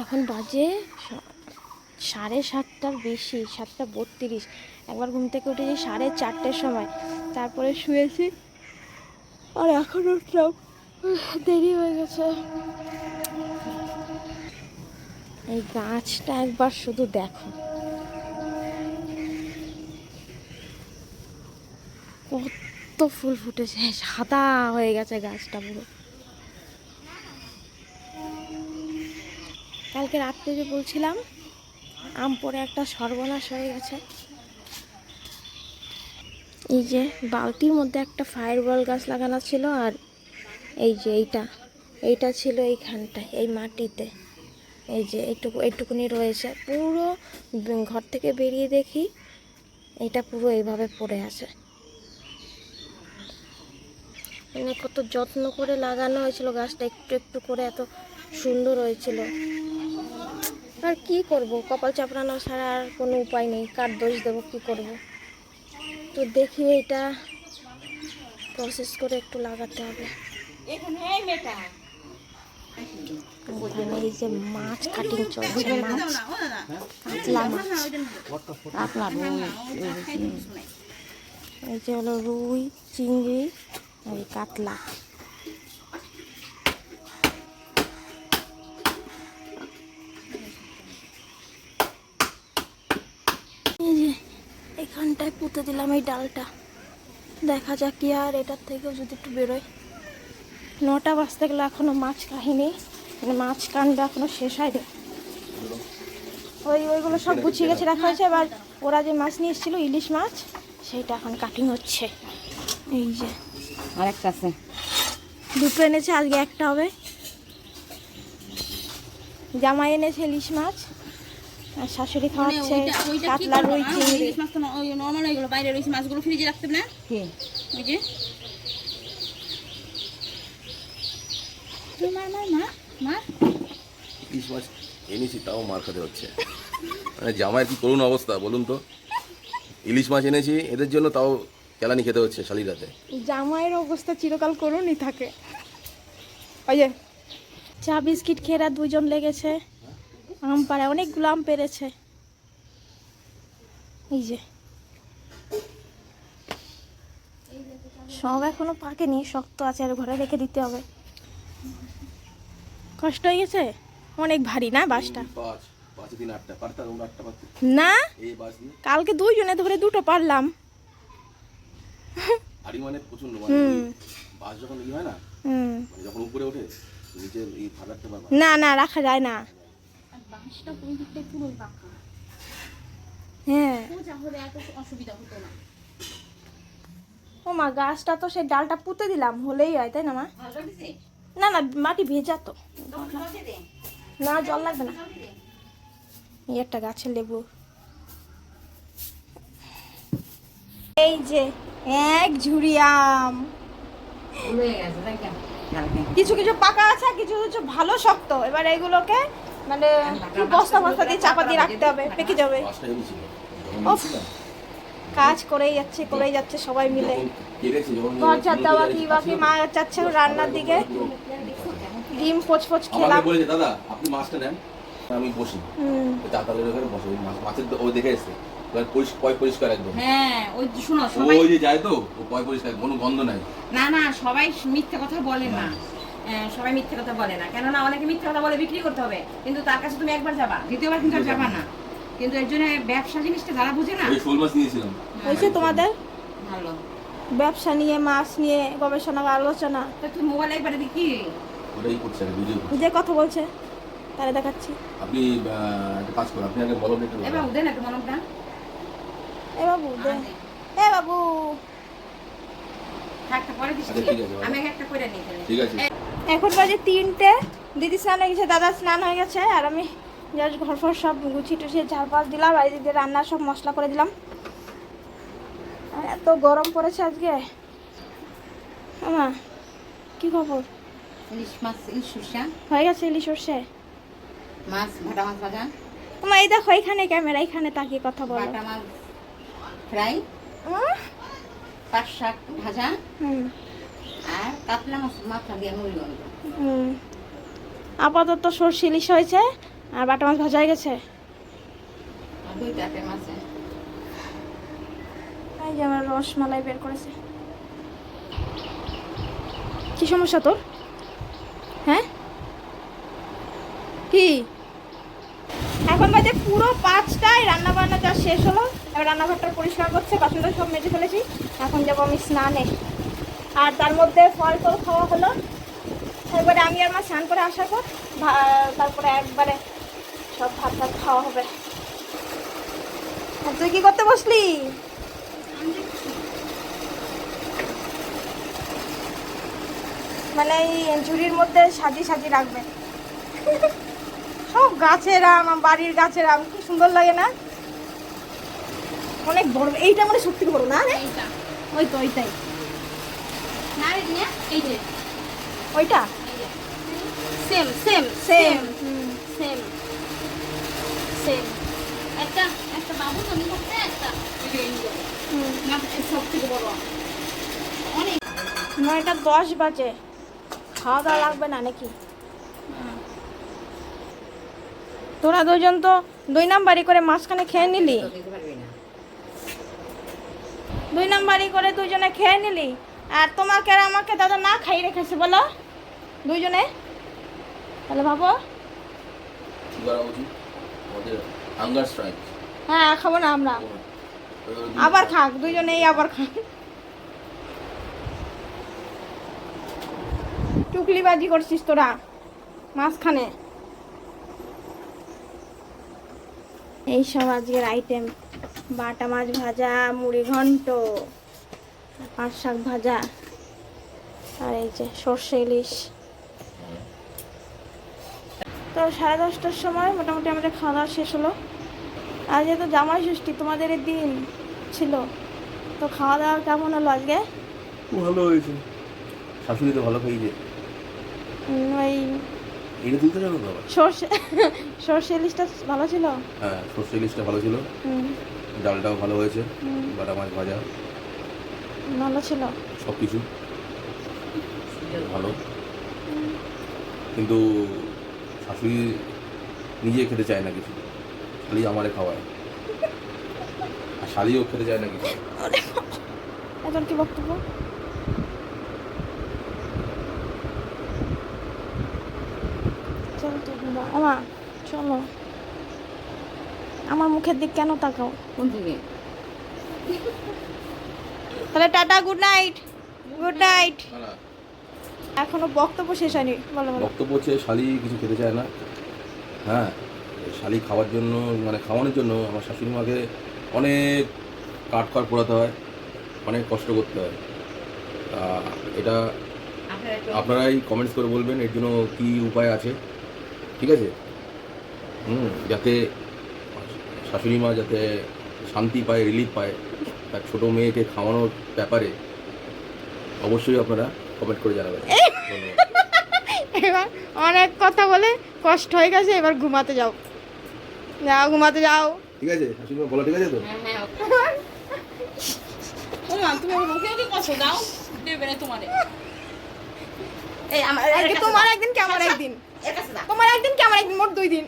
এখন বাজে সাড়ে সাতটার বেশি, সাতটা বত্রিশ। একবার ঘুম থেকে উঠেছি সাড়ে চারটের সময়। তারপরে শুয়েছি। আর এখন উঠলাম। দেরি হয়ে গেছে। এই গাছটা একবার শুধু দেখো। কত ফুল ফুটেছে, সাদা হয়ে গেছে গাছটা পুরো। কালকে রাত্রে যে বলছিলাম, আম পরে একটা সর্বনাশ হয়ে গেছে। এই যে বালতির মধ্যে একটা ফায়ার বল গাছ লাগানো ছিল আর এই যে এইটা এইটা ছিল এইখানটায়, এই মাটিতে। এই যে এইটুকু, এইটুকুনি রয়েছে। পুরো ঘর থেকে বেরিয়ে দেখি, এটা পুরো এইভাবে পড়ে আছে। মানে কত যত্ন করে লাগানো হয়েছিল গাছটা, একটু একটু করে এত সুন্দর হয়েছিল। আর কি করব? কপাল চাপড়ানো ছাড়া আর কোনো উপায় নেই। কার দোষ দেবো কি করব? তো দেখি এটা প্রসেস করে একটু লাগাতে হবে। এই যে মাছ কাটিং চলছে মাছ। কাতলা মাছ। কাতলা এই যে হলো রুই চিংড়ি আর এই কাতলা এই যে এখানটায় পুঁতে দিলাম এই ডালটা। দেখা যাক কি আর এটার থেকেও যদি একটু বেরোয়। নটা বাজতে গেলে এখনও মাছ কাহিনি। মানে মাছ কান্ড এখনও শেষ হয়নি। ওই ওইগুলো সব গুছিয়ে গেছে রাখা হয়েছে। এবার ওরা যে মাছ নিয়ে এসেছিল ইলিশ মাছ সেইটা এখন কাটিং হচ্ছে। এই যে। আরেকটা আছে। দুটো এনেছে আজকে একটা হবে। জামাই এনেছে ইলিশ মাছ। শাশুড়ি খাওয়াচ্ছে কাতলা রুই চিংড়ি মাছ তো ওই নর্মাল এগুলো বাইরে রয়েছে মাছগুলো ফ্রিজে রাখতে হবে না? কি? ওই যে। মার মার মার মার ইলিশ মাছ এনেছি তাও মার খেতে হচ্ছে। মানে জামাইয়ের কি করুন অবস্থা বলুন তো। ইলিশ মাছ এনেছি এদের জন্য তাও কেলানি খেতে হচ্ছে শালিরাতে জামাইয়ের অবস্থা চিরকাল করুনই থাকে। ওই যে চা বিস্কিট খেয়ে দুজন লেগেছে। আম পাড়ায় অনেকগুলো আম পেরেছে। এই যে। সব এখনও পাকেনি শক্ত আছে আর ঘরে রেখে দিতে হবে। কষ্ট হয়ে গেছে? অনেক ভারী না বাসটা? না? কালকে দুইজনে ধরে দুটো পারলাম। মানে প্রচণ্ড মানে হুম। বাস যখন ই হয় না হুম। মানে যখন উপরে ওঠে নিচে এই ফাদারটা না না রাখা যায় না। বাঁশটা কোন দিকটাই পুরো পাকা। হ্যাঁ। সোজা হলে এত অসুবিধা হতো না। ও মা গাছটা তো সেই ডালটা পুঁতে দিলাম হলেই হয় তাই না মা? না না মাটি ভেজা তো। না জল লাগবে না। এই একটা গাছের লেবু। এই যে এক ঝুড়ি আম। কিছু কিছু পাকা আছে কিছু কিছু ভালো শক্ত। এবার এইগুলোকে মানে কি বস্তা বস্তা দিয়ে চাপা দিয়ে রাখতে হবে? পেকে যাবে। কাজ করেই যাচ্ছে করেই যাচ্ছে সবাই মিলে। ঘর দেওয়া কি মা যাচ্ছে রান্নার দিকে। ডিম পোচ পোচ খেলাম। বলেছে দাদা আপনি মাছটা নেন আমি বসি। চাতালের ওখানে বসে মাছের তো- ও দেখে এসছে। পয় পরিষ্কার একদম। হ্যাঁ ওই শোনো ও সবাই ওই যে যায় তো ও পয় পরিষ্কার কোনো গন্ধ নাই। না না সবাই মিথ্যে কথা বলে না। সবাই মিথ্যে কথা বলে না। কেননা অনেকে মিথ্যে কথা বলে বিক্রি করতে হবে কিন্তু তার কাছে তুমি একবার যাবা। দ্বিতীয়বার কিন্তু আর যাবা না। কিন্তু এর জন্য ব্যবসা জিনিসটা যারা বুঝে না শোল মাছ নিয়েছিলাম। হয়েছে তোমাদের? ভালো। ব্যবসা নিয়ে মাছ নিয়ে গবেষণা বা আলোচনা? তা তুই মোবাইল একবারে দেখি। ওটাই করছে ভিডিও যে কথা বলছে তাহলে দেখাচ্ছি। আপনি একটা কাজ করুন আপনি আগে বলো একটু এবার দেন একটু মনটা এ বাবু দে এ বাবু। একটা পরে দিচ্ছি। আচ্ছা। আমি একটা করে নিই ঠিক আছে। এখন বাজে তিনটে। দিদি স্নান হয়ে গেছে দাদা স্নান হয়ে গেছে আর আমি জাস্ট ঘর ফর সব গুছিয়ে টুছিয়ে ঝাড়পাল দিলাম আর এদিকে রান্নার সব মশলা করে দিলাম। এত গরম পড়েছে আজকে। আমা কি খবর? ইলিশ মাছ ইলিশ সরষা। হয়ে গেছে ইলিশ সর্ষে? মাছ ভাটা মাছ ভাজা। তোমার এই দেখো এখানে ক্যামেরা এখানে তাকিয়ে কথা বলো। বাটা মাছ ফ্রাই। পাট শাক ভাজা। হুম। আপাতত সর্ষে ইলিশ হয়েছে আর বাটা মাছ ভাজা হয়ে গেছে। এই যে আমার রসমালাই বের করেছে। কি সমস্যা তোর? হ্যাঁ? কি? এখন বাজে পুরো পাঁচটায় রান্না বান্না যা শেষ হলো এবার রান্নাঘরটা পরিষ্কার করছে বাসনটা সব মেজে ফেলেছি। এখন যাব আমি স্নানে। আর তার মধ্যে ফল টল খাওয়া হলো। তারপরে আমি আর স্নান করে আসার পর তারপরে একবারে সব ভাত ভাত খাওয়া হবে। আর তুই কি করতে বসলি? মানে এই ঝুড়ির মধ্যে সাজি সাজি রাখবে। সব গাছের আম বাড়ির গাছের আম, কি সুন্দর লাগে না? অনেক বড়, এইটা মানে সত্যি বড় না? ওই তো, ওইটাই। এই যে। ওইটা? Same same same same same একটা একটা বাবু তুমি করতে একটা সব থেকে বড়। অনেক। নয়টা দশ বাজে। খাওয়া দাওয়া লাগবে না নাকি? তোরা দুজন তো দুই নাম্বারই করে মাঝখানে খেয়ে নিলি। দুই নাম্বারই করে দুজনে খেয়ে নিলি? আর তোমাকে আর আমাকে দাদা না খাই রেখেছে বলো? দুইজনে? তাহলে ভাবো। হ্যাঁ খাব না আমরা। আবার খাক দুইজনেই আবার খাক। টুকলিবাজি করছিস তোরা মাঝখানে। এই সব আজকের আইটেম বাটা মাছ ভাজা মুড়ি ঘন্ট। পাট শাক ভাজা আর এই যে সর্ষে ইলিশ। তো সাড়ে দশটার সময় মোটামুটি আমাদের খাওয়া দাওয়া শেষ হলো। আজ তো জামাই ষষ্ঠী তোমাদের দিন ছিল তো খাওয়া দাওয়া কেমন হলো আজকে? ভালো হয়েছে। শাশুড়ি তো ভালো খাইছে। ওই এটা তুলতে সর্ষে সর্ষে ইলিশটা ভালো ছিল? হ্যাঁ সর্ষে ইলিশটা ভালো ছিল। হুম, ডালটাও ভালো হয়েছে বাটা মাছ ভাজা। ভালো ছিল? সব কিছু ভালো। কিন্তু শাশুড়ি নিজে খেতে চায় না কিছু। শালি আমারে খাওয়ায়। আর শালিও খেতে চায় না কিছু। এখন কি বক্তব্য? চলো তো আমা চলো। আমার মুখের দিক কেন তাকাও? কোন দিকে? তাহলে tata good night good night এখনও বক্তব্য শেষ হয়নি, বলো বক্তব্য হচ্ছে শালি কিছু খেতে চায় না। হ্যাঁ শালি খাওয়ার জন্য মানে খাওয়ানোর জন্য আমার শাশুড়ি মাকে অনেক কাঠ কাঠ পোড়াতে হয়, অনেক কষ্ট করতে হয়। তা এটা আপনারাই কমেন্টস করে বলবেন, এর জন্য কী উপায় আছে, ঠিক আছে? হুম, যাতে শাশুড়ি মা যাতে শান্তি পায় রিলিফ পায়। তার ছোটো মেয়েকে খাওয়ানোর ব্যাপারে অবশ্যই আপনারা কমেন্ট করে জানাবেন। এবার অনেক কথা বলে কষ্ট হয়ে গেছে এবার ঘুমাতে যাও। যাও ঘুমাতে যাও। ঠিক আছে শাশুড়ি বলা ঠিক আছে তো? হ্যাঁ হ্যাঁ ওমা তুমি মুখে কি কষ্ট দাও দেবে না তোমারে। এই আমার একদিন তোমার একদিন কি আমার একদিন? তোমার একদিন কি আমার একদিন? মোট দুই দিন।